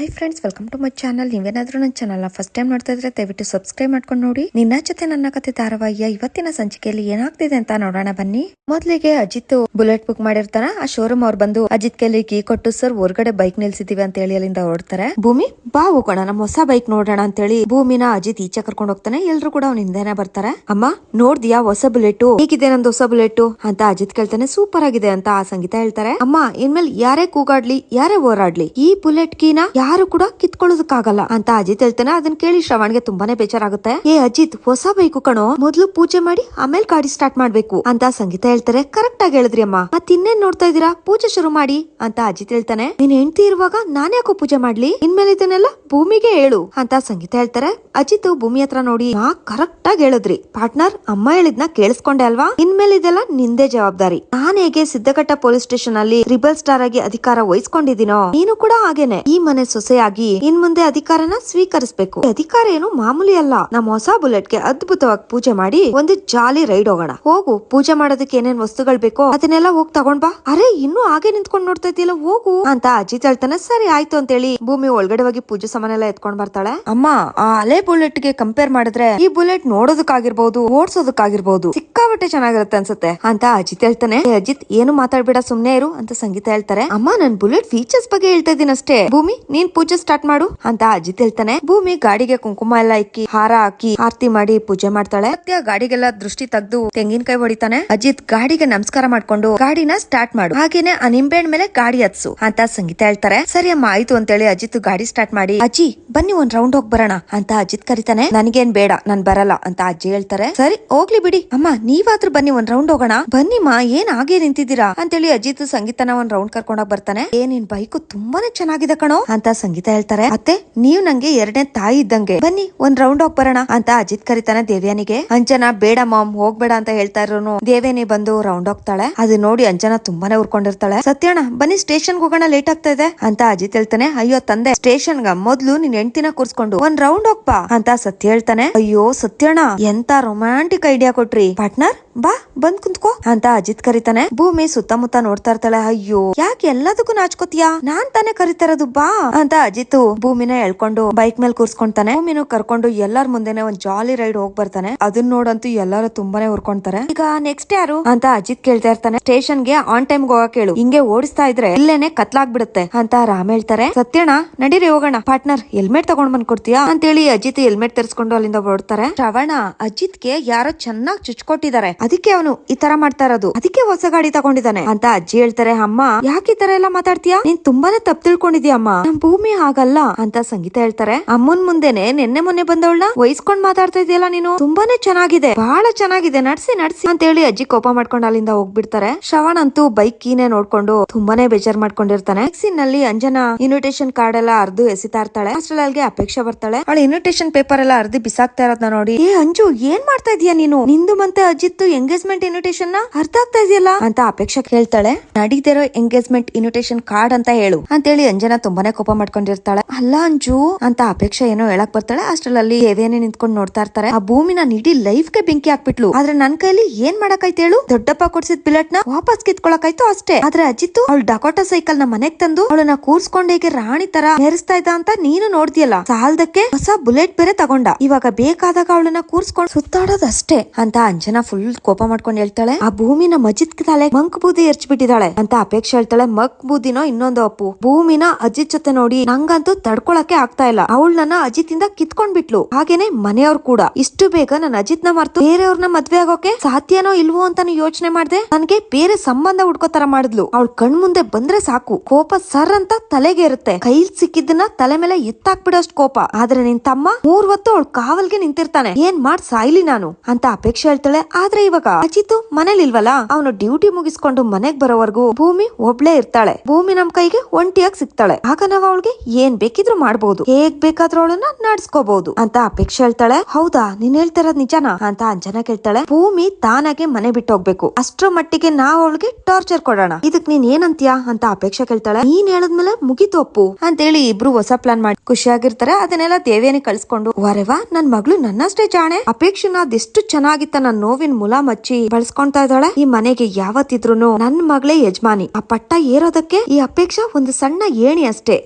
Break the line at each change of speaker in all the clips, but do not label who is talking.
Hi friends welcome to my channel ನೀವೇನಾದ್ರೂ ನನ್ನ channel first time ನೋಡ್ತಾ ಇದ್ರೆ ದಯವಿಟ್ಟು ಸಬ್ಸ್ಕ್ರೈಬ್ ಮಾಡ್ಕೊಂಡು ನೋಡಿ. ನಿನ್ನ ಜೊತೆ ನನ್ನ ಕತೆ ಧಾರಾವಾಹಿಯ ಇವತ್ತಿನ ಸಂಚಿಕೆಯಲ್ಲಿ ಏನಾಗ್ತಿದೆ ಅಂತ ನೋಡೋಣ ಬನ್ನಿ. ಮೊದಲಿಗೆ ಅಜಿತ್ ಬುಲೆಟ್ ಬುಕ್ ಮಾಡಿರ್ತಾರ ಆ ಶೋರೂಮ್ ಅವ್ರು ಬಂದು ಅಜಿತ್ ಕೈಲಿ ಕೀ ಕೊಟ್ಟು ಸರ್ ಹೊರಗಡೆ ಬೈಕ್ ನಿಲ್ಸಿದೀವಿ ಅಂತ ಹೇಳಿ ಅಲ್ಲಿಂದ ಹೊರಡ್ತಾರೆ. ಭೂಮಿ, ಬಾ ಹೋಗೋಣ, ನಮ್ಮ ಹೊಸ ಬೈಕ್ ನೋಡೋಣ ಅಂತ ಹೇಳಿ ಭೂಮಿನ ಅಜಿತ್ ಈಚೆ ಕರ್ಕೊಂಡು ಹೋಗ್ತಾನೆ. ಎಲ್ರು ಕೂಡ ಅವ್ನ ಹಿಂದೆನೆ ಬರ್ತಾರೆ. ಅಮ್ಮ, ನೋಡ್ದಿಯಾ ಹೊಸ ಬುಲೆಟ್ ಹೇಗಿದೆ ನಂದು ಹೊಸ ಬುಲೆಟ್ ಅಂತ ಅಜಿತ್ ಕೇಳ್ತಾನೆ. ಸೂಪರ್ ಆಗಿದೆ ಅಂತ ಆ ಸಂಗೀತ ಹೇಳ್ತಾರೆ. ಅಮ್ಮ, ಇನ್ಮೇಲೆ ಯಾರೇ ಕೂಗಾಡ್ಲಿ, ಯಾರೇ ಹೋರಾಡ್ಲಿ, ಈ ಬುಲೆಟ್ ಕೀನ ಯಾರು ಕೂಡ ಕಿತ್ಕೊಳ್ಳೋದಕ್ಕಾಗಲ್ಲ ಅಂತ ಅಜಿತ್ ಹೇಳ್ತಾನೆ. ಅದನ್ನ ಕೇಳಿ ಶ್ರವಣ್ಗೆ ತುಂಬಾನೇ ಬೇಜಾರಾಗುತ್ತೆ. ಏ ಅಜಿತ್, ಹೊಸ ಬೈಕು ಕಣೋ. ಮೊದ್ಲು ಪೂಜೆ ಮಾಡಿ ಆಮೇಲೆ ಗಾಡಿ ಸ್ಟಾರ್ಟ್ ಮಾಡ್ಬೇಕು ಅಂತ ಸಂಗೀತ ಹೇಳ್ತಾರೆ. ಕರೆಕ್ಟ್ ಆಗಿ ಹೇಳಿದ್ರಿ ಅಮ್ಮ. ಮತ್ ಇನ್ನೇನ್ ನೋಡ್ತಾ ಇದೀರಾ ಪೂಜೆ ಶುರು ಮಾಡಿ ಅಂತ ಅಜಿತ್ ಹೇಳ್ತಾನೆ. ನೀನ್ ಹೆಂಡತಿ ಇರುವಾಗ ನಾನ್ ಯಾಕೋ ಪೂಜೆ ಮಾಡ್ಲಿ? ಇನ್ಮೇಲೆ ಇದನ್ನೆಲ್ಲ ಭೂಮಿಗೆ ಹೇಳು ಅಂತ ಸಂಗೀತ ಹೇಳ್ತಾರೆ. ಅಜಿತ್ ಭೂಮಿ ಹತ್ರ ನೋಡಿ ನಾ ಕರೆಕ್ಟ್ ಆಗಿ ಹೇಳಿದ್ರಿ. ಪಾರ್ಟ್ನರ್ ಅಮ್ಮ ಹೇಳಿದ್ನ ಕೇಳಿಸ್ಕೊಂಡೆ ಅಲ್ವಾ? ಇನ್ಮೇಲೆ ಇದೆಲ್ಲ ನಿಂದೆ ಜವಾಬ್ದಾರಿ. ನಾನ್ ಹೇಗೆ ಸಿದ್ದಘಟ್ಟ ಪೊಲೀಸ್ ಸ್ಟೇಷನ್ ಅಲ್ಲಿ ರಿಬಲ್ ಸ್ಟಾರ್ ಆಗಿ ಅಧಿಕಾರ ವಹಿಸ್ಕೊಂಡಿದೀನೋ ನೀನು ಕೂಡ ಹಾಗೇನೆ. ಈ ಮನೆ ಸೊಸೆಯಾಗಿ ಇನ್ ಮುಂದೆ ಅಧಿಕಾರನ ಸ್ವೀಕರಿಸಬೇಕು. ಅಧಿಕಾರ ಏನು ಮಾಮೂಲಿ ಅಲ್ಲ. ನಮ್ಮ ಹೊಸ ಬುಲೆಟ್ಗೆ ಅದ್ಭುತವಾಗಿ ಪೂಜೆ ಮಾಡಿ ಒಂದು ಜಾಲಿ ರೈಡ್ ಹೋಗೋಣ. ಹೋಗು, ಪೂಜೆ ಮಾಡೋದಕ್ಕೆ ಏನೇನ್ ವಸ್ತುಗಳು ಬೇಕೋ ಅದನ್ನೆಲ್ಲ ಹೋಗ್ ತಗೊಂಡ್ ಬಾ. ಅರೆ, ಇನ್ನು ಹಾಗೆ ನಿಂತ್ಕೊಂಡ್ ನೋಡ್ತಾ ಇದೆಯಲ್ಲ ಹೋಗು. ಅಂತ ಅಜಿತ್ ಹೇಳ್ತಾನೆ, ಸರಿ ಆಯ್ತು ಅಂತ ಹೇಳಿ ಭೂಮಿ ಒಳಗಡೆ ಹೋಗಿ ಪೂಜೆ ಸಾಮಾನೆಲ್ಲ ಎತ್ಕೊಂಡ್ ಬರ್ತಾಳೆ. ಅಮ್ಮ, ಆ ಹಳೆ ಬುಲೆಟ್ಗೆ ಕಂಪೇರ್ ಮಾಡಿದ್ರೆ ಈ ಬುಲೆಟ್ ನೋಡೋದಕ್ಕಾಗಿರ್ಬಹುದು ಓಡಿಸೋದಕ್ಕಾಗಿರ್ಬಹುದು ಸಿಕ್ಕಾಬಟ್ಟೆ ಚೆನ್ನಾಗಿರುತ್ತೆ ಅನ್ಸುತ್ತೆ ಅಂತ ಅಜಿತ್ ಹೇಳ್ತಾನೆ. ಅಜಿತ್, ಏನು ಮಾತಾಡ್ಬೇಡ, ಸುಮ್ನೆ ಇರು ಅಂತ ಸಂಗೀತ ಹೇಳ್ತಾರೆ. ಅಮ್ಮ, ನನ್ ಬುಲೆಟ್ ಫೀಚರ್ಸ್ ಬಗ್ಗೆ ಹೇಳ್ತಾ ಇದೀನಿ ಅಷ್ಟೇ ಭೂಮಿ, ನೀನ್ ಪೂಜೆ ಸ್ಟಾರ್ಟ್ ಮಾಡು? ಅಂತ ಅಜಿತ್ ಹೇಳ್ತಾನೆ. ಭೂಮಿ ಗಾಡಿಗೆ ಕುಂಕುಮ ಎಲ್ಲ ಇಕ್ಕಿ, ಹಾರ ಹಾಕಿ ಆರತಿ ಮಾಡಿ ಪೂಜೆ ಮಾಡ್ತಾಳೆ. ಸತ್ಯ ಗಾಡಿಗೆಲ್ಲ ದೃಷ್ಟಿ ತೆಗ್ದು ತೆಂಗಿನಕಾಯಿ ಹೊಡಿತಾನೆ. ಅಜಿತ್ ಗಾಡಿಗೆ ನಮಸ್ಕಾರ ಮಾಡ್ಕೊಂಡು ಗಾಡಿನ ಸ್ಟಾರ್ಟ್ ಮಾಡು. ಹಾಗೇನೆ ಆ ಮೇಲೆ ಗಾಡಿ ಹತ್ಸು ಅಂತ ಸಂಗೀತ ಹೇಳ್ತಾರೆ. ಸರಿ ಅಮ್ಮ, ಆಯ್ತು ಅಂತೇಳಿ ಅಜಿತ್ ಗಾಡಿ ಸ್ಟಾರ್ಟ್ ಮಾಡಿ, ಅಜ್ಜಿ, ಬನ್ನಿ ಒಂದ್ ರೌಂಡ್ ಹೋಗ್ ಬರೋಣ ಅಂತ ಅಜಿತ್ ಕರಿತಾನೆ. ನನಗೇನ್ ಬೇಡ, ನಾನ್ ಬರಲ್ಲ ಅಂತ ಅಜ್ಜಿ ಹೇಳ್ತಾರೆ. ಸರಿ, ಹೋಗ್ಲಿ ಬಿಡಿ. ಅಮ್ಮ, ನೀವಾದ್ರೂ ಬನ್ನಿ ಒಂದ್ ರೌಂಡ್ ಹೋಗೋಣ. ಬನ್ನಿ ಮಾ ಏನ್ ಹಾಗೆ ನಿಂತಿದ್ದೀರಾ? ಅಂತೇಳಿ ಅಜಿತ್ ಸಂಗೀತನ ಒಂದ್ ರೌಂಡ್ ಕರ್ಕೊಂಡೋಗ್ ಬರ್ತಾನೆ. ಏ, ನಿನ್ ಬೈಕು ತುಂಬಾನೇ ಚೆನ್ನಾಗಿದೆ ಕಣೋ ಅಂತ ಸಂಗೀತ ಹೇಳ್ತಾರೆ. ಅತ್ತೆ, ನೀವು ನಂಗೆ ಎರಡನೇ ತಾಯಿ ಇದ್ದಂಗೆ. ಬನ್ನಿ, ಒಂದ್ ರೌಂಡ್ ಹೋಗ್ ಬರೋಣ ಅಂತ ಅಜಿತ್ ಕರಿತಾನೆ ದೇವ್ಯಾನಿಗೆ. ಅಂಜನಾ, ಬೇಡ ಮಾಮ್, ಹೋಗ್ಬೇಡ ಅಂತ ಹೇಳ್ತಾ ಇರೋನು ದೇವ್ಯಾನಿ ಬಂದು ರೌಂಡ್ ಹೋಗ್ತಾಳೆ. ಅದು ನೋಡಿ ಅಂಜನಾ ತುಂಬಾನೇ ಉರ್ಕೊಂಡಿರ್ತಾಳೆ. ಸತ್ಯಣ್ಣ, ಬನ್ನಿ ಸ್ಟೇಷನ್ ಹೋಗೋಣ ಲೇಟ್ ಆಗ್ತಾ ಇದೆ ಅಂತ ಅಜಿತ್ ಹೇಳ್ತಾನೆ. ಅಯ್ಯೋ, ತಂದೆ ಸ್ಟೇಷನ್ ಗ ಮೊದ್ಲು ನೀನ್ ಹೆಂಡ್ತಿನ ಕೂರ್ಸ್ಕೊಂಡು ಒಂದ್ ರೌಂಡ್ ಹೋಗ್ಬಾ ಅಂತ ಸತ್ಯ ಹೇಳ್ತಾನೆ. ಅಯ್ಯೋ, ಸತ್ಯಣ್ಣ, ಎಂತ ರೊಮ್ಯಾಂಟಿಕ್ ಐಡಿಯಾ ಕೊಟ್ರಿ. ಪಾರ್ಟ್ನರ್ ಬಾ, ಬಂದ್ ಕುಂತ್ಕೋ ಅಂತ ಅಜಿತ್ ಕರಿತಾನೆ. ಭೂಮಿ ಸುತ್ತಮುತ್ತ ನೋಡ್ತಾ ಇರ್ತಾಳೆ. ಅಯ್ಯೋ, ಯಾಕೆ ಎಲ್ಲದಕ್ಕೂ ನಾಚ್ಕೋತಿಯಾ? ನಾನ್ ತಾನೇ ಕರಿತಾ ಇರೋದು, ಬಾ ಅಜಿತ್ ಭೂಮಿನ ಎಳ್ಕೊಂಡು ಬೈಕ್ ಮೇಲೆ ಕೂರ್ಸ್ಕೊಂತಾನೆ. ಭೂಮಿನ ಕರ್ಕೊಂಡು ಎಲ್ಲಾರ ಮುಂದೆನೆ ಒಂದ್ ಜಾಲಿ ರೈಡ್ ಹೋಗ್ ಬರ್ತಾನೆ. ಅದನ್ನ ನೋಡಂತೂ ಎಲ್ಲರೂ ತುಂಬಾನೇ ಹುರ್ಕೊಂತಾರೆ ಈಗ ನೆಕ್ಸ್ಟ್ ಯಾರು ಅಂತ ಅಜಿತ್ ಕೇಳ್ತಾ ಇರ್ತಾನೆ. ಸ್ಟೇಷನ್ಗೆ ಆನ್ ಟೈಮ್ ಹೋಗಕ್ ಹೇಳು. ಹಿಂಗೆ ಓಡಿಸ್ತಾ ಇದ್ರೆ ಇಲ್ಲೇನೆ ಕತ್ಲಾಗ್ಬಿಡುತ್ತೆ ಅಂತ ರಾಮ್ ಹೇಳ್ತಾರೆ. ಸತ್ಯಣ ನಡೀರಿ ಹೋಗೋಣ. ಪಾರ್ಟ್ನರ್ ಹೆಲ್ಮೆಟ್ ತಗೊಂಡ್ ಬಂದ್ ಕೊಡ್ತೀಯಾ ಅಂತೇಳಿ ಅಜಿತ್ ಹೆಲ್ಮೆಟ್ ತರಿಸ್ಕೊಂಡು ಅಲ್ಲಿಂದ ಓಡ್ತಾರೆ ಶ್ರವಣ, ಅಜಿತ್ಗೆ ಯಾರೋ ಚೆನ್ನಾಗ್ ಚುಚ್ಕೊಟ್ಟಿದ್ದಾರೆ. ಅದಕ್ಕೆ ಅವನು ಈ ತರ ಮಾಡ್ತಾ ಇರೋದು. ಅದಕ್ಕೆ ಹೊಸ ಗಾಡಿ ತಗೊಂಡಿದ್ದಾನೆ ಅಂತ ಅಜ್ಜಿ ಹೇಳ್ತಾರೆ. ಅಮ್ಮ, ಯಾಕೆ ಈ ತರ ಎಲ್ಲ ಮಾತಾಡ್ತೀಯಾ? ನೀನ್ ತುಂಬಾನೇ ತಪ್ಪು ತಿಳ್ಕೊಂಡಿದ್ಯಾ ಅಮ್ಮ? ಭೂಮಿ ಆಗಲ್ಲ ಅಂತ ಸಂಗೀತ ಹೇಳ್ತಾರೆ. ಅಮ್ಮನ್ ಮುಂದೆನೆ ನಿನ್ನೆ ಮೊನ್ನೆ ಬಂದವಳ ವಹಿಸ್ಕೊಂಡ್ ಮಾತಾಡ್ತಾ ಇದೆಯಲ್ಲ ನೀನು? ತುಂಬಾನೇ ಚೆನ್ನಾಗಿದೆ. ಬಹಳ ಚೆನ್ನಾಗಿದೆ. ನಡ್ಸಿ ನಡ್ಸಿ ಅಂತ ಹೇಳಿ ಅಜ್ಜಿ ಕೋಪ ಮಾಡ್ಕೊಂಡು ಅಲ್ಲಿಂದ ಹೋಗ್ಬಿಡ್ತಾರೆ. ಶ್ರವಣ್ ಅಂತೂ ಬೈಕ್ ಕೀನೆ ನೋಡ್ಕೊಂಡು ತುಂಬಾನೇ ಬೇಜಾರ್ ಮಾಡ್ಕೊಂಡಿರ್ತಾನೆ. ಟ್ಯಾಕ್ಸಿ ನಲ್ಲಿ ಅಂಜನಾ ಇನ್ವಿಟೇಷನ್ ಕಾರ್ಡ್ ಎಲ್ಲ ಅರ್ಧ ಎಸಿತಾ ಇರ್ತಾಳೆ. ಅಷ್ಟ್ರಲ್ಲಿಗೆ ಅಪೇಕ್ಷೆ ಬರ್ತಾಳೆ. ಅವಳ ಇನ್ವಿಟೇಷನ್ ಪೇಪರ್ ಎಲ್ಲ ಅರ್ಧ ಬಿಸಾಕ್ತಾ ಇರೋದನ್ನ ನೋಡಿ. ಏ ಅಂಜು, ಏನ್ ಮಾಡ್ತಾ ಇದೀಯ ನೀನು? ನಿಂದು ಮತ್ತೆ ಅಜ್ಜಿತ್ತು ಎಂಗೇಜ್ಮೆಂಟ್ ಇನ್ವಿಟೇಷನ್ನ? ಅರ್ಥ ಆಗ್ತಾ ಇದೆಯಲ್ಲ? ಅಂತ ಅಪೇಕ್ಷೆ ಕೇಳ್ತಾಳೆ. ನಡೀತಿರೋ ಎಂಗೇಜ್ಮೆಂಟ್ ಇನ್ವಿಟೇಷನ್ ಕಾರ್ಡ್ ಅಂತ ಹೇಳು. ಅಂತೇಳಿ ಅಂಜನಾ ತುಂಬಾನೇ ಕೋಪ ಮಾಡ್ಕೊಂಡಿರ್ತಾಳೆ. ಅಲ್ಲ ಅಂಜು, ಅಂತ ಅಪೇಕ್ಷೆ ಏನೋ ಹೇಳಕ್ ಬರ್ತಾಳೆ. ಅಷ್ಟ್ರಲ್ಲಿ ದೇವೇನೆ ನಿಂತ್ಕೊಂಡು ನೋಡ್ತಾ ಇರ್ತಾರೆ. ಆ ಭೂಮಿನ ಇಡೀ ಲೈಫ್ಗೆ ಬೆಂಕಿ ಹಾಕ್ಬಿಟ್ಲು. ಆದ್ರೆ ನನ್ ಕೈಲಿ ಏನ್ ಮಾಡಕ್ಕಾಯ್ತು ಹೇಳು? ದೊಡ್ಡಪ್ಪ ಕೊಡ್ಸಿದ್ ಬಿಲೆಟ್ನ ವಾಪಸ್ ಕಿತ್ಕೊಳಕಾಯ್ತು ಅಷ್ಟೇ. ಆದ್ರೆ ಅಜಿತ್ ಅವಳು ಡಕೋಟಾ ಸೈಕಲ್ನ ಮನೆಗ್ ತಂದು ಅವಳನ್ನ ಕೂರ್ಸ್ಕೊಂಡ್ ಹೇಗೆ ರಾಣಿ ತರ ಮೆರೆಸ್ತಾ ಇದ್ದ ಅಂತ ನೀನು ನೋಡ್ತಿಯಲ್ಲ? ಸಾಲದಕ್ಕೆ ಹೊಸ ಬುಲೆಟ್ ಬೇರೆ ತಗೊಂಡ. ಇವಾಗ ಬೇಕಾದಾಗ ಅವಳನ್ನ ಕೂರ್ಸ್ಕೊಂಡ್ ಸುತ್ತಾಡೋದಷ್ಟೇ ಅಂತ ಅಂಜನಾ ಫುಲ್ ಕೋಪ ಮಾಡ್ಕೊಂಡು ಹೇಳ್ತಾಳೆ. ಆ ಭೂಮಿನ ಮಜಿತ್ ತಲೆ ಮಂಕ್ ಬೂದಿ ಎರ್ಚ್ಬಿಟ್ಟಿದ್ದಾಳೆ ಅಂತ ಅಪೇಕ್ಷೆ ಹೇಳ್ತಾಳೆ. ಮಕ್ ಬೂದಿನೋ ಇನ್ನೊಂದು ಅಪ್ಪು. ಭೂಮಿನ ಅಜಿತ್ ಜೊತೆ ನೋಡಿ ನಂಗಂತೂ ತಡ್ಕೊಳಕ್ಕೆ ಆಗ್ತಾ ಇಲ್ಲ. ಅವಳು ನನ್ನ ಅಜಿತ್ ಇಂದ ಕಿತ್ಕೊಂಡ್ ಬಿಟ್ಲು ಹಾಗೇನೆ ಮನೆಯವ್ರು ಕೂಡ. ಇಷ್ಟು ಬೇಗ ನನ್ನ ಅಜಿತ್ನ ಮರ್ತು ಬೇರೆಯವ್ರನ್ನ ಮದ್ವೆ ಆಗೋಕೆ ಸಾಧ್ಯನೋ ಇಲ್ವೋ ಅಂತಾನು ಯೋಚನೆ ಮಾಡ್ದೆ ನನ್ಗೆ ಬೇರೆ ಸಂಬಂಧ ಹುಡ್ಕೋ ತರ ಮಾಡಿದ್ಲು. ಅವಳು ಕಣ್ ಮುಂದೆ ಬಂದ್ರೆ ಸಾಕು. ಕೋಪ ಸರ್ ಅಂತ ತಲೆಗೆ ಇರುತ್ತೆ ಕೈಲ್ ಸಿಕ್ಕಿದ್ದನ್ನ ತಲೆ ಮೇಲೆ ಎತ್ತಾಕ್ಬಿಡೋಷ್ಟು ಕೋಪ. ಆದ್ರೆ ನಿನ್ ತಮ್ಮ ಮೂರ್ ಹೊತ್ತು ಅವಳು ಕಾವಲ್ಗೆ ನಿಂತಿರ್ತಾನೆ. ಏನ್ ಮಾಡ್ ಸಾಯ್ಲಿ ನಾನು? ಅಂತ ಅಪೇಕ್ಷೆ ಹೇಳ್ತಾಳೆ. ಆದ್ರೆ ಇವಾಗ ಅಜಿತ್ ಮನೇಲಿಲ್ವಲ್ಲ ಅವನು ಡ್ಯೂಟಿ ಮುಗಿಸ್ಕೊಂಡು ಮನೆಗ್ ಬರೋವರೆಗೂ ಭೂಮಿ ಒಬ್ಳೇ ಇರ್ತಾಳೆ. ಭೂಮಿ ನಮ್ ಕೈಗೆ ಒಂಟಿಯಾಗಿ ಸಿಗ್ತಾಳೆ. ಆಗ ನಾವ್ ಅವಳಿಗೆ ಏನ್ ಬೇಕಿದ್ರು ಮಾಡಬಹುದು ಹೇಗ್ ಬೇಕಾದ್ರೂ ಅವಳನ್ನ ನಡ್ಸ್ಕೋಬಹುದು ಅಂತ ಅಪೇಕ್ಷೆ ಹೇಳ್ತಾಳೆ. ಹೌದಾ, ನೀನ್ ಹೇಳ್ತಿರೋದ್ ನಿಜನಾ? ಅಂತ ಅಂಜನಾ ಕೇಳ್ತಾಳೆ. ಭೂಮಿ ತಾನಾಗೆ ಮನೆ ಬಿಟ್ಟು ಹೋಗ್ಬೇಕು. ಅಷ್ಟ್ರ ಮಟ್ಟಿಗೆ ನಾವ್ ಅವಳಿಗೆ ಟಾರ್ಚರ್ ಕೊಡೋಣ. ಇದಕ್ ನೀನ್ ಏನಂತೀಯಾ? ಅಂತ ಅಪೇಕ್ಷೆ ಕೇಳ್ತಾಳೆ. ನೀನ್ ಹೇಳದ್ಮೇಲೆ ಮುಗಿತು ಅಂತ ಹೇಳಿ ಇಬ್ರು ಹೊಸ ಪ್ಲಾನ್ ಮಾಡಿ ಖುಷಿಯಾಗಿರ್ತಾರೆ. ಅದನ್ನೆಲ್ಲ ದೇವೇನೆ ಕಳ್ಸ್ಕೊಂಡು ವರೆವಾ ನನ್ ಮಗಳು ನನ್ನಷ್ಟೇ ಜಾಣೆ. ಅಪೇಕ್ಷೆನ ಅದೆಷ್ಟು ಚೆನ್ನಾಗಿತ್ತ ನನ್ ನೋವಿನ ಮುಲ ಮಚ್ಚಿ ಬಳಸ್ಕೊಂತಾ ಇದ್ದಾಳೆ. ಈ ಮನೆಗೆ ಯಾವತ್ತಿದ್ರು ನನ್ ಮಗಳೇ ಯಜಮಾನಿ. ಆ ಪಟ್ಟ ಏರೋದಕ್ಕೆ ಈ ಅಪೇಕ್ಷಾ ಒಂದು ಸಣ್ಣ ಏಣಿ ಅಷ್ಟೇ.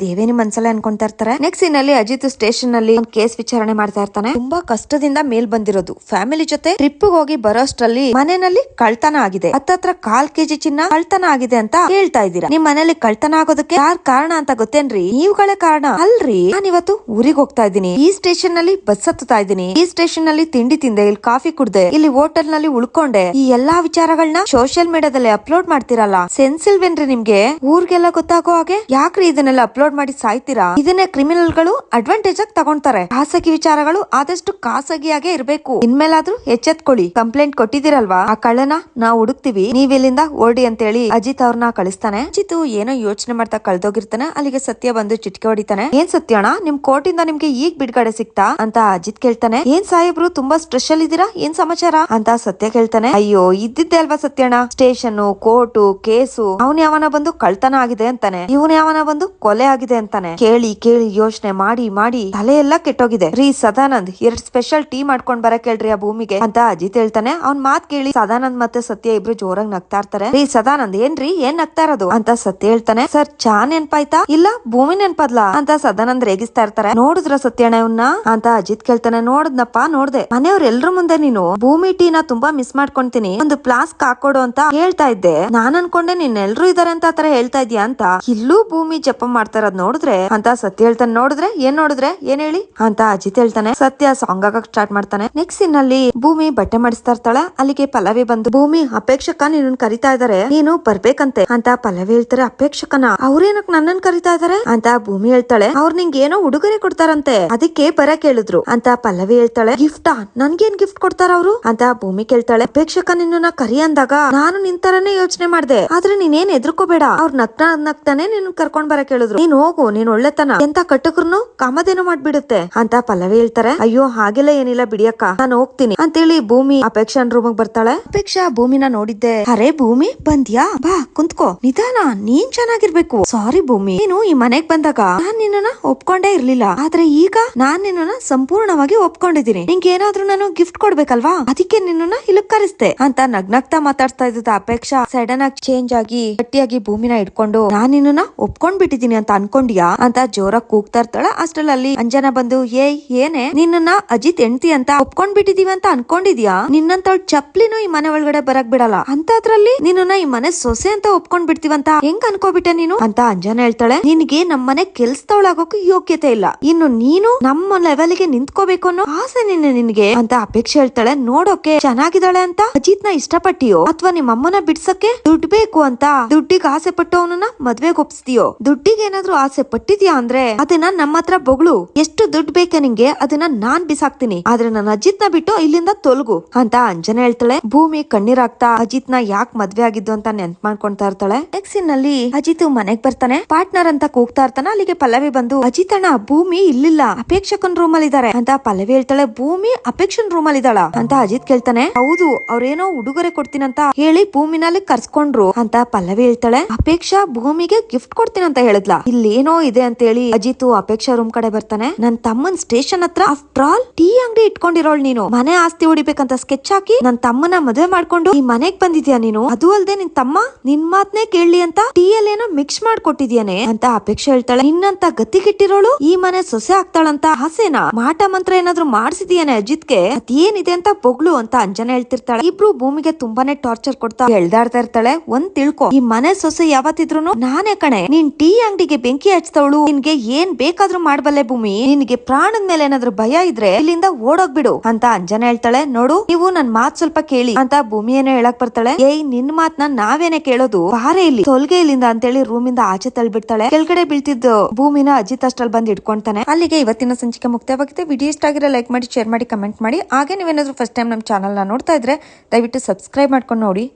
ದೇವೇನಿ ಮನ್ಸಲ್ಲೇ ಅನ್ಕೊಂತ ಇರ್ತಾರೆ. ನೆಕ್ಸ್ಟ್ ಇನ್ನಲ್ಲಿ ಅಜಿತ್ ಸ್ಟೇಷನ್ ಅಲ್ಲಿ ಕೇಸ್ ವಿಚಾರಣೆ ಮಾಡ್ತಾ ಇರ್ತಾನೆ. ತುಂಬಾ ಕಷ್ಟದಿಂದ ಮೇಲ್ ಬಂದಿರೋದು. ಫ್ಯಾಮಿಲಿ ಜೊತೆ ಟ್ರಿಪ್ ಹೋಗಿ ಬರೋಷ್ಟ್ರಲ್ಲಿ ಮನೆಯಲ್ಲಿ ಕಳ್ತನ ಆಗಿದೆ. ಹತ್ತತ್ರ ಕಾಲ್ ಕೆಜಿ ಚಿನ್ನ ಕಳ್ತನ ಆಗಿದೆ ಅಂತ ಹೇಳ್ತಾ ಇದ್ದೀರಾ. ನಿಮ್ ಮನೇಲಿ ಕಳ್ತನ ಆಗೋದಕ್ಕೆ ಯಾರ್ ಕಾರಣ ಅಂತ ಗೊತ್ತೇನ್ರಿ? ನೀವುಗಳೇ ಕಾರಣ. ಅಲ್ರಿ. ನಾನ್ ಇವತ್ತು ಊರಿಗೆ ಹೋಗ್ತಾ ಇದ್ದೀನಿ. ಈ ಸ್ಟೇಷನ್ನಲ್ಲಿ ಬಸ್ ಹತ್ತುತ್ತಾ ಇದ್ದೀನಿ. ಈ ಸ್ಟೇಷನ್ನಲ್ಲಿ ತಿಂಡಿ ತಿಂದೆ, ಇಲ್ಲಿ ಕಾಫಿ ಕುಡ್ದೆ, ಇಲ್ಲಿ ಹೋಟೆಲ್ನಲ್ಲಿ ಉಳ್ಕೊಂಡೆ. ಈ ಎಲ್ಲಾ ವಿಚಾರಗಳನ್ನ ಸೋಷಿಯಲ್ ಮೀಡಿಯಾದಲ್ಲಿ ಅಪ್ಲೋಡ್ ಮಾಡ್ತಿರಲ್ಲ? ಸೆನ್ಸಿಲ್ವೇನ್ರಿ ನಿಮ್ಗೆ? ಊರ್ಗೆಲ್ಲ ಗೊತ್ತಾಗೋ ಹಾಗೆ? ಯಾಕ್ರಿ ಇದನ್ನೆಲ್ಲ ಅಪ್ಲೋಡ್ ಮಾಡಿ ಸಾಯ್ತೀರಾ? ಇದನ್ನೇ ಕ್ರಿಮಿನಲ್ಗಳು ಅಡ್ವಾಂಟೇಜ್ ಆಗಿ ತಗೊಂತಾರೆ. ಖಾಸಗಿ ವಿಚಾರಗಳು ಆದಷ್ಟು ಖಾಸಗಿಯಾಗೆ ಇರಬೇಕು. ಇನ್ಮೇಲಾದ್ರೂ ಎಚ್ಚೆತ್ಕೊಳ್ಳಿ. ಕಂಪ್ಲೇಂಟ್ ಕೊಟ್ಟಿದ್ದೀರಲ್ವಾ? ಆ ಕಳ್ಳನ ನಾವು ಹುಡುಕ್ತಿವಿ. ನೀವ್ ಇಲ್ಲಿಂದ ಓಡಿ ಅಂತ ಹೇಳಿ ಅಜಿತ್ ಅವ್ರನ್ನ ಕಳಿಸ್ತಾನೆ. ಅಜಿತ್ ಏನೋ ಯೋಚನೆ ಮಾಡ್ತಾ ಕಳ್ದೋಗಿರ್ತಾನೆ. ಅಲ್ಲಿಗೆ ಸತ್ಯ ಬಂದು ಚಿಟ್ಕೆ ಹೊಡಿತಾನೆ. ಏನ್ ಸತ್ಯಣ ನಿಮ್ ಕೋರ್ಟಿಂದ ನಿಮ್ಗೆ ಈಗ ಬಿಡುಗಡೆ ಸಿಕ್ತಾ? ಅಂತ ಅಜಿತ್ ಕೇಳ್ತಾನೆ. ಏನ್ ಸಾಹೇಬ್ರು, ತುಂಬಾ ಸ್ಪೆಷಲ್ ಇದೀರಾ ಏನ್ ಸಮಾಚಾರ? ಅಂತ ಸತ್ಯ ಕೇಳ್ತಾನೆ. ಅಯ್ಯೋ, ಇದ್ದಿದ್ದೆ ಅಲ್ವಾ ಸತ್ಯಣ್ಣ ಸ್ಟೇಷನ್ ಕೋರ್ಟ್, ಕೇಸು. ಅವನ್ ಯಾವನ ಬಂದು ಕಳ್ತನ ಆಗಿದೆ ಅಂತಾನೆ. ಇವನ್ ಯಾವನ ಬಂದು ಕೊಲೆ ಆಗಿದೆ ಅಂತಾನೆ. ಕೇಳಿ ಕೇಳಿ, ಯೋಚನೆ ಮಾಡಿ ಮಾಡಿ ತಲೆ ಎಲ್ಲಾ ಕೆಟ್ಟೋಗಿದೆ. ರೀ ಸದಾನಂದ್, ಎರಡ್ ಸ್ಪೆಷಲ್ ಟೀ ಮಾಡ್ಕೊಂಡ್ ಬರಕ್ ಹೇಳ್ರಿ ಆ ಭೂಮಿಗೆ ಅಂತ ಅಜಿತ್ ಹೇಳ್ತಾನೆ. ಅವ್ನ್ ಮಾತ್ ಕೇಳಿ ಸದಾನಂದ್ ಮತ್ತೆ ಸತ್ಯ ಇಬ್ರು ಜೋರಾಗಿ ನಗ್ತಾ ಇರ್ತಾರೆ. ರೀ ಸದಾನಂದ್, ಏನ್ರಿ, ಏನ್ ನಗ್ತಾ ಇರೋದು? ಅಂತ ಸತ್ಯ ಹೇಳ್ತಾನೆ. ಸರ್, ಚಾ ನೆನ್ಪಾಯ್ತಾ? ಇಲ್ಲ, ಭೂಮಿ ನೆನ್ಪದ್ಲಾ? ಅಂತ ಸದಾನಂದ್ ರೇಗಿಸ್ತಾ ಇರ್ತಾರೆ. ನೋಡಿದ್ರ ಸತ್ಯಣ್ಣ ಇವನ್ನ ಅಂತ ಅಜಿತ್ ಕೇಳ್ತಾನೆ. ನೋಡಿದ್ನಪ್ಪ, ನೋಡ್ದೆ. ಮನೆಯವ್ರ ಎಲ್ರ ಮುಂದೆ ನೀನು ಭೂಮಿ ಟೀನ ತುಂಬಾ ಮಿಸ್ ಮಾಡ್ಕೊಂತೀನಿ. ಒಂದು ಫ್ಲಾಸ್ಕ್ ಹಾಕೊಡು ಅಂತ ಹೇಳ್ತಾ ಇದ್ದೆ. ನಾನ್ ಅನ್ಕೊಂಡೆ ನಿನ್ ಎಲ್ರು ಇದಾರೆ ಅಂತ ಆತರ ಹೇಳ್ತಾ ಇದೀಯ ಅಂತ. ಇಲ್ಲೂ ಭೂಮಿ ಜಪ ಮಾಡ್ತಾ ಇರೋದ್ ನೋಡಿದ್ರೆ ಅಂತ ಸತ್ಯ ಹೇಳ್ತಾನೆ. ನೋಡಿದ್ರೆ ಏನ್ ನೋಡಿದ್ರೆ? ಏನ್ ಹೇಳಿ? ಅಂತ ಅಜಿತ್ ಹೇಳ್ತಾನೆ. ಸತ್ಯ ಸಾಂಗ್ ಆಗಕ್ ಸ್ಟಾರ್ಟ್ ಮಾಡ್ತಾನೆ. ನೆಕ್ಸ್ಟ್ ಇನ್ನಲ್ಲಿ ಭೂಮಿ ಬಟ್ಟೆ ಮಾಡಿಸ್ತಾ ಇರ್ತಾಳೆ. ಅಲ್ಲಿಗೆ ಪಲ್ಲವಿ ಬಂದು, ಭೂಮಿ ಅಪೇಕ್ಷಕ ನೀನ್ ಕರಿತಾ ಇದಾರೆ. ನೀನು ಬರ್ಬೇಕಂತೆ. ಅಂತ ಪಲ್ಲವಿ ಹೇಳ್ತಾರೆ, ಅಪೇಕ್ಷಕನ? ಅವ್ರೇನಕ್ ನನ್ನನ್ ಕರಿತಾ ಇದಾರೆ? ಅಂತ ಭೂಮಿ ಹೇಳ್ತಾಳೆ, ಅವ್ರ ನಿಂಗೆ ಏನೋ ಉಡುಗೊರೆ ಕೊಡ್ತಾರಂತೆ. ಅದಕ್ಕೆ ಬರ ಕೇಳಿದ್ರು. ಅಂತ ಪಲ್ಲವಿ ಹೇಳ್ತಾಳೆ, ಗಿಫ್ಟಾ? ನನ್ಗೇನ್ ಗಿಫ್ಟ್ ಕೊಡ್ತಾರ ಅವ್ರು? ಅಂತ ಭೂಮಿ ಕೇಳ್ತಾಳೆ ಅಪೇಕ್ಷಕ ನಿನ್ನ ಕರಿ ಅಂದಾಗ ನಾನು ನಿನ್ ತರನೇ ಯೋಚನೆ ಮಾಡ್ದೆ. ಆದ್ರೆ ನೀನೇನ್ ಎದ್ರಕೋಬೇಡ. ಅವ್ರ ನಗ್ತಾ ನಗ್ತಾನೆ ನಿನ್ ಕರ್ಕೊಂಡ್ ಬರಕ್ ಹೇಳಿದ್ರು ನೀನ್ ಹೋಗು, ನೀನ್ ಒಳ್ಳೆತನ. ಎಂತ ಕಟ್ಟಕ್ರು ಕಾಮಧೇನು ಮಾಡ್ಬಿಡುತ್ತೆ? ಅಂತ ಪಲ್ಲವಿ ಹೇಳ್ತಾರೆ. ಅಯ್ಯೋ, ಹಾಗೆಲ್ಲ ಏನಿಲ್ಲ ಬಿಡಿಯಕ್ಕ ನಾನು ಹೋಗ್ತೀನಿ. ಅಂತೇಳಿ ಭೂಮಿ ಅಪೇಕ್ಷನ್ ರೂಮ್ ಬರ್ತಾಳೆ. ಅಪೇಕ್ಷಾ, ಭೂಮಿನ ನೋಡಿದ್ದೆ. ಅರೆ, ಭೂಮಿ, ಬಂದ್ಯಾ? ಬಾ, ಕುಂತ್ಕೋ. ನಿಧಾನ, ನೀನ್ ಚೆನ್ನಾಗಿರ್ಬೇಕು. ಸಾರಿ ಭೂಮಿ. ನೀನು ಈ ಮನೆಗ್ ಬಂದಾಗ ನಾನ್ ನಿನ್ನ ಒಪ್ಕೊಂಡೇ ಇರ್ಲಿಲ್ಲ. ಆದ್ರೆ ಈಗ ನಾನ್ ನಿನ್ನ ಸಂಪೂರ್ಣವಾಗಿ ಒಪ್ಕೊಂಡಿದ್ದೀನಿ. ನಿಂಗೆ ಏನಾದ್ರೂ ನಾನು ಗಿಫ್ಟ್ ಕೊಡ್ಬೇಕಲ್ವಾ? ಅದಕ್ಕೆ ನಿನ್ನ ಇಲ್ಲಿ ಕರೆಸ್ತೆ ಅಂತ ನಗ್ನಗ್ತಾ ಮಾತಾಡ್ತಾ ಇದ್ದ ಅಪೇಕ್ಷಾ ಸಡನ್ ಆಗಿ ಚೇಂಜ್ ಆಗಿ ಗಟ್ಟಿಯಾಗಿ ಭೂಮಿನ ಇಟ್ಕೊಂಡು ನಾನ್ ನಿನ್ನ ಒಪ್ಕೊಂಡ್ ಬಿಟ್ಟಿದೀನಿ ಅಂತ ಅನ್ಕೊಂಡಿಯಾ? ಅಂತ ಜೋರಾಗಿ ಕೂಗ್ತಾ ಇರ್ತಾಳ ಅಷ್ಟ್ರಲ್ಲಿ ಅಂಜನ ಬಂದು, ಏಯ್, ಏನೇ? ನಿನ್ನ ಅಜಿತ್ ಹೆಂಡ್ತಿ ಅಂತ ಒಪ್ಕೊಂಡ್ ಬಿಟ್ಟಿದೀವಿ ಅಂತ ಅನ್ಕೊಂಡಿದ್ಯಾ? ನಿನ್ನಂತ ಚಪ್ಲಿನೂ ಈ ಮನೆ ಒಳಗಡೆ ಬರಕ್ ಬಿಡಲ್ಲ. ಅಂತದ್ರಲ್ಲಿ ನಿನ್ನ ಈ ಮನೆ ಸೊಸೆ ಅಂತ ಒಪ್ಕೊಂಡ್ ಬಿಡ್ತೀವಂತ ಹೆಂಗ್ ಅನ್ಕೋಬಿಟ್ಟೆ ನೀನು? ಅಂತ ಅಂಜನ ಹೇಳ್ತಾಳೆ. ನಿನ್ಗೆ ನಮ್ಮನೆ ಕೆಲ್ಸದವಳಾಗೋಕೆ ಯೋಗ್ಯತೆ ಇಲ್ಲ. ಇನ್ನು ನೀನು ನಮ್ಮ ಲೆವೆಲ್ಗೆ ನಿಂತ್ಕೋಬೇಕು ಅನ್ನೋ ಆಸೆ ನಿನ್ನೆ ನಿನ್ಗೆ? ಅಂತ ಅಪೇಕ್ಷೆ ಹೇಳ್ತಾಳೆ. ನೋಡೋಕೆ ಚೆನ್ನಾಗಿದ್ದಾಳೆ ಅಂತ? ಅಜಿತ್ನ ಇಷ್ಟಪಟ್ಟಿಯೋ? ಅಥವಾ ನಿಮ್ಮ ಅಮ್ಮನ ಬಿಡ್ಸಕ್ಕೆ ದುಡ್ಡು ಬೇಕು ಅಂತ? ದುಡ್ಡಿಗೆ ಆಸೆ ಪಟ್ಟು ಅವನನ್ನ ಮದ್ವೆಗೆ ಒಪ್ಸ್ತೀಯೋ? ದುಡ್ಡಿಗೆ ಏನಾದ್ರೂ ಆಸೆ ಪಟ್ಟಿದ್ಯಾ ಅಂದ್ರೆ ಅದನ್ನ ನಮ್ಮ ಹತ್ರ ಬೊಗಳು. ಎಷ್ಟು ದುಡ್ಡು ಬೇಕ ನಿಂಗೆ, ಅದನ್ನ ನಾನ್ ಬಿಸಾಕ್ತೀನಿ. ಆದ್ರೆ ನನ್ನ ಅಜಿತ್ನ ಬಿಟ್ಟು ಇಲ್ಲಿಂದ ತೊಲಗು ಅಂತ ಅಂಜನ ಹೇಳ್ತಾಳೆ. ಭೂಮಿ ಕಣ್ಣೀರಾಗ್ತಾ ಅಜಿತ್ನ ಯಾಕೆ ಮದ್ವೆ ಆಗಿದ್ದು ಅಂತ ನೆನ್ಪ್ ಮಾಡ್ಕೊಂತಾ ಇರ್ತಾಳೆ. ನೆಕ್ಸ್ಟ್ನಲ್ಲಿ ಅಜಿತ್ ಮನೆಗ್ ಬರ್ತಾನೆ. ಪಾರ್ಟ್ನರ್ ಅಂತ ಕೂಗ್ತಾ ಇರ್ತಾನ. ಅಲ್ಲಿಗೆ ಪಲ್ಲವಿ ಬಂದು, ಅಜಿತ್ ಅಣ್ಣ, ಭೂಮಿ ಇಲ್ಲಿಲ್ಲ. ಅಪೇಕ್ಷಕನ್ ರೂಮ್ ಅಲ್ಲಿ ಇದಾರೆ. ಅಂತ ಪಲ್ಲವಿ ಹೇಳ್ತಾಳೆ. ಭೂಮಿ ಅಪೇಕ್ಷನ್ ರೂಮ್ ಅಲ್ಲಿ ಇದ್ದಾಳ? ಅಂತ ಅಜಿತ್ ಕೇಳ್ತಾನೆ. ಹೌದು, ಅವ್ರೇನೋ ಉಡುಗೊರೆ ಕೊಡ್ತೀನಂತ ಹೇಳಿ ಭೂಮಿನಲ್ಲಿ ಕರ್ಸ್ಕೊಂಡ್ರು. ಅಂತ ಪಲ್ಲವಿ ಹೇಳ್ತಾಳೆ. ಅಪೇಕ್ಷಾ ಭೂಮಿಗೆ ಗಿಫ್ಟ್ ಕೊಡ್ತೀನಂತ ಹೇಳಿದ್ಲ? ಇಲ್ಲೇನೋ ಇದೆ ಅಂತ ಹೇಳಿ ಅಜಿತ್ ಅಪೇಕ್ಷಾ ರೂಮ್ ಕಡೆ ಬರ್ತಾನೆ. ನನ್ ತಮ್ಮನ್ ಸ್ಟೇಷನ್ ಹತ್ರ ಆಫ್ಟರ್ ಆಲ್ ಟೀ ಅಂಗಡಿ ಇಟ್ಕೊಂಡಿರೋಳ್ ನೀನು. ಮನೆ ಆಸ್ತಿ ಹೊಡಿಬೇಕಂತ ಸ್ಕೆಚ್ ಹಾಕಿ ನನ್ ತಮ್ಮನ ಮದುವೆ ಮಾಡ್ಕೊಂಡು ಈ ಮನೆಗ್ ಬಂದಿದ್ಯಾ ನೀನು? ಅದು ಅಲ್ದೆ ನಿನ್ ತಮ್ಮ ನಿನ್ ಮಾತ್ನೇ ಕೇಳಿ ಅಂತ ಟೀ ಅಲ್ಲೇನೋ ಏನೋ ಮಿಕ್ಸ್ ಮಾಡ್ಕೊಟ್ಟಿದ್ಯಾನೆ ಅಂತ ಅಪೇಕ್ಷೆ ಹೇಳ್ತಾಳೆ. ನಿನ್ನಂತ ಗತಿಗಿಟ್ಟಿರೋಳು ಈ ಮನೆ ಸೊಸೆ ಆಗ್ತಾಳಂತ ಆಸೆನಾ? ಮಾಟ ಮಂತ್ರ ಏನಾದ್ರು ಮಾಡಿಸಿದ್ಯಾನೆ ಅಜಿತ್ಗೆ? ಅದೇನಿದೆ ಅಂತ ಬೊಗ್ಳು ಅಂತ ಅಂಜನ ಹೇಳ್ತಿರ್ತಾಳೆ. ಇಬ್ರು ಭೂಮಿಗೆ ತುಂಬಾನೇ ಟಾರ್ಚರ್ ಕೊಡ್ತಾ ಎಳ್ದಾಡ್ತಾ ಇರ್ತಾಳೆ. ಒಂದ್ ತಿಳ್ಕೊ, ಈ ಮನೆ ಸೊಸೆ ಯಾವತ್ತಿದ್ರು ನಾನೇ ಕಣೆ. ನೀನ್ ಟೀ ಅಂಗಡಿಗೆ ಬೆಂಕಿ ಹಚ್ತವಳು. ನಿನ್ಗೆ ಏನ್ ಬೇಕಾದ್ರೂ ಮಾಡ್ಬಲ್ಲೆ ಭೂಮಿ. ನಿನ್ಗೆ ಪ್ರಾಣದ ಮೇಲೆ ಏನಾದ್ರೂ ಭಯ ಇದ್ರೆ ಇಲ್ಲಿಂದ ಓಡೋಗ್ಬಿಡು ಅಂತ ಅಂಜನ ಹೇಳ್ತಾಳೆ. ನೋಡು, ನೀವು ನನ್ ಮಾತ್ ಸ್ವಲ್ಪ ಕೇಳಿ ಅಂತ ಭೂಮಿ ಏನೋ ಹೇಳಕ್ ಬರ್ತಾಳೆ. ಏಯ್, ನಿನ್ ಮಾತ್ನ ನಾವೇನೆ ಕೇಳೋದು? ಬಾರೆ ಇಲ್ಲಿ. ತೊಲ್ಗೆ ಇಲ್ಲಿಂದ ಅಂತೇಳಿ ರೂಮಿಂದ ಆಚೆ ತಳ್ಬಿಡ್ತಾಳೆ. ಕೆಳಗಡೆ ಬೀಳ್ತಿದ್ದು ಭೂಮಿನ ಅಜಿತ್ ಅಷ್ಟಲ್ಲಿ ಬಂದು ಇಟ್ಕೊಂತಾನೆ ಅಲ್ಲಿಗೆ ಇವತ್ತಿನ ಸಂಚಿಕೆ ಮುಕ್ತವಾಗಿದೆ ವಿಡಿಯೋ ಇಷ್ಟ ಆಗಿರೋ ಲೈಕ್ ಮಾಡಿ ಶೇರ್ ಮಾಡಿ ಕಮೆಂಟ್ ಮಾಡಿ. ಹಾಗೆ ನೀವೇನಾದ್ರೂ ಫಸ್ಟ್ ಟೈಮ್ ನಮ್ಮ ಚಾನಲ್ನ ನೋಡ್ತಾ ಇದ್ರೆ ದಯವಿಟ್ಟು ಸಬ್ಸ್ಕ್ರೈಬ್ ಮಾಡ್ಕೊಂಡು ನೋಡಿ.